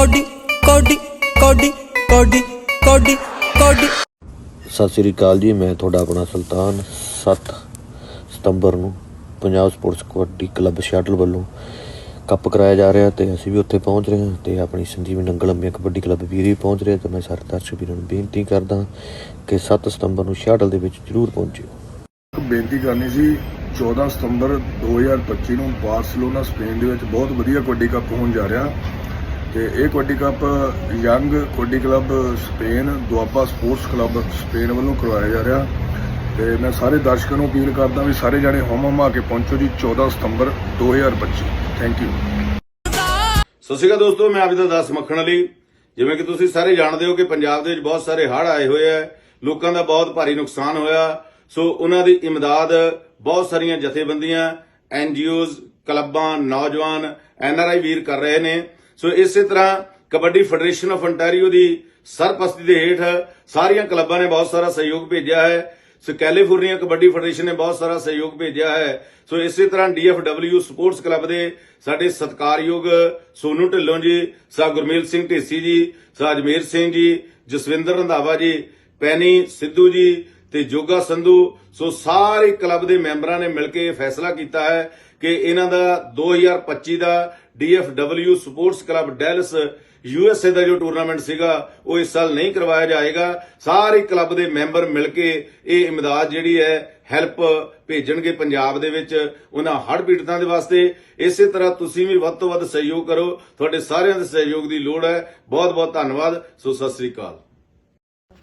Cody ਕੋਡੀ ਕੋਡੀ ਕੋਡੀ ਕੋਡੀ ਕੋਡੀ। ਸਤਿ ਸ੍ਰੀ ਅਕਾਲ ਜੀ ਮੈਂ ਤੁਹਾਡਾ ਆਪਣਾ ਸੁਲਤਾਨ 7 ਸਤੰਬਰ ਨੂੰ ਪੰਜਾਬ ਸਪੋਰਟਸ ਕਬੱਡੀ ਕਲੱਬ ਸ਼ਟਲ ਵੱਲੋਂ ਕੱਪ ਕਰਾਇਆ ਜਾ ਰਿਹਾ ਤੇ ਅਸੀਂ ਵੀ ਉੱਥੇ ਪਹੁੰਚ ਰਹੇ ਹਾਂ ਤੇ ਆਪਣੀ ਸੰਜੀਵੀ ਨੰਗਲ ਲੰਬੀਆਂ ਕਬੱਡੀ ਕਲੱਬ ਵੀਰ ਵੀ ਪਹੁੰਚ ਰਹੇ ਤੇ ਮੈਂ ਸਾਰੇ ਦਰਸ਼ਕ ਵੀਰਾਂ ਨੂੰ ਬੇਨਤੀ ਕਰਦਾ ਕਿ 7 ਸਤੰਬਰ ਨੂੰ ਸ਼ਟਲ ਦੇ ਵਿੱਚ ਜ਼ਰੂਰ ਪਹੁੰਚਿਓ। ਇੱਕ ਬੇਨਤੀ ਕਰਨੀ ਸੀ 14 ਸਤੰਬਰ 2025 ਨੂੰ ਬਾਰਸੀਲੋਨਾ ਸਪੇਨ ਦੇ ਵਿੱਚ ਬਹੁਤ ਵਧੀਆ ਕਬੱਡੀ ਕੱਪ ਹੋਣ ਜਾ ਰਿਹਾ। ਤੇ ਇਹ kabaddi cup young kabaddi club Spain Doaba sports club Spain ਵੱਲੋਂ ਕਰਵਾਇਆ ਜਾ ਰਿਹਾ। ਤੇ ਮੈਂ ਸਾਰੇ ਦਰਸ਼ਕਾਂ ਨੂੰ ਅਪੀਲ ਕਰਦਾ ਵੀ ਸਾਰੇ ਜਣੇ ਹਮ ਹਮਾ ਕੇ ਪਹੁੰਚੋ ਜੀ 14 ਸਤੰਬਰ 2025 ਥੈਂਕ ਯੂ ਸਤਿ ਸ਼੍ਰੀ ਅਕਾਲ ਦੋਸਤੋ, ਮੈਂ ਆਪ ਜੀ ਦਾਸ ਮੱਖਣ ਅਲੀ। ਜਿਵੇਂ ਕਿ ਤੁਸੀਂ ਸਾਰੇ ਜਾਣਦੇ ਹੋ ਕਿ ਪੰਜਾਬ ਦੇ ਵਿੱਚ ਬਹੁਤ ਸਾਰੇ ਹੜ੍ਹ ਆਏ ਹੋਏ ਆ, ਲੋਕਾਂ ਦਾ ਬਹੁਤ ਭਾਰੀ ਨੁਕਸਾਨ ਹੋਇਆ। ਸੋ ਉਹਨਾਂ ਦੀ ਇਮਦਾਦ ਬਹੁਤ ਸਾਰੀਆਂ ਜਥੇਬੰਦੀਆਂ ਐਨਜੀਓਜ਼ ਕਲੱਬਾਂ, ਨੌਜਵਾਨ ਐਨਆਰਆਈ ਵੀਰ ਕਰ ਰਹੇ ਨੇ। ਸੋ ਇਸੇ ਤਰ੍ਹਾਂ ਕਬੱਡੀ ਫੈਡਰੇਸ਼ਨ ਆਫ ਅੰਟਾਰੀਓ ਦੀ ਸਰਪ੍ਰਸਤੀ ਦੇ ਹੇਠ ਸਾਰੀਆਂ ਕਲੱਬਾਂ ਨੇ ਬਹੁਤ ਸਾਰਾ ਸਹਿਯੋਗ ਭੇਜਿਆ ਹੈ। ਸੋ ਕੈਲੀਫੋਰਨੀਆ ਕਬੱਡੀ ਫੈਡਰੇਸ਼ਨ ਨੇ ਬਹੁਤ ਸਾਰਾ ਸਹਿਯੋਗ ਭੇਜਿਆ ਹੈ। ਸੋ ਇਸੇ ਤਰ੍ਹਾਂ ਡੀਐਫਡਬਲਿਊ ਸਪੋਰਟਸ ਕਲੱਬ ਦੇ ਸਾਡੇ ਸਤਿਕਾਰਯੋਗ ਸੋਨੂ ਢਿੱਲੋਂ ਜੀ, ਸਾ ਗੁਰਮੇਲ ਸਿੰਘ ਢੇਸੀ ਜੀ, ਸਾ ਅਜਮੇਰ ਸਿੰਘ ਜੀ, ਜਸਵਿੰਦਰ ਰੰਧਾਵਾ ਜੀ, ਪੈਨੀ ਸਿੱਧੂ ਜੀ ਤੇ ਜੋਗਾ ਸੰਧੂ। ਸੋ ਸਾਰੇ ਕਲੱਬ ਦੇ ਮੈਂਬਰਾਂ ਨੇ ਮਿਲ ਕੇ ਇਹ ਫੈਸਲਾ ਕੀਤਾ ਹੈ ਕਿ ਇਹਨਾਂ ਦਾ 2025 ਦਾ DFW sports club Dallas USA ਦਾ ਜੋ ਟੂਰਨਾਮੈਂਟ ਸੀਗਾ, ਉਹ ਇਸ ਸਾਲ ਨਹੀਂ ਕਰਵਾਇਆ ਜਾਏਗਾ। ਸਾਰੇ ਕਲੱਬ ਦੇ ਮੈਂਬਰ ਮਿਲ ਕੇ ਇਹ ਇਮਦਾਦ ਜਿਹੜੀ ਹੈ, ਹੈਲਪ ਭੇਜਣਗੇ ਪੰਜਾਬ ਦੇ ਵਿੱਚ ਉਹਨਾਂ ਹੜ੍ਹ ਪੀੜਤਾਂ ਦੇ ਵਾਸਤੇ। ਇਸੇ ਤਰ੍ਹਾਂ ਤੁਸੀਂ ਵੀ ਵੱਧ ਤੋਂ ਵੱਧ ਸਹਿਯੋਗ ਕਰੋ। ਤੁਹਾਡੇ ਸਾਰਿਆਂ ਦੇ ਸਹਿਯੋਗ ਦੀ ਲੋੜ ਹੈ। ਬਹੁਤ ਬਹੁਤ ਧੰਨਵਾਦ। ਸੋ ਸਤਿ ਸ੍ਰੀ ਅਕਾਲ।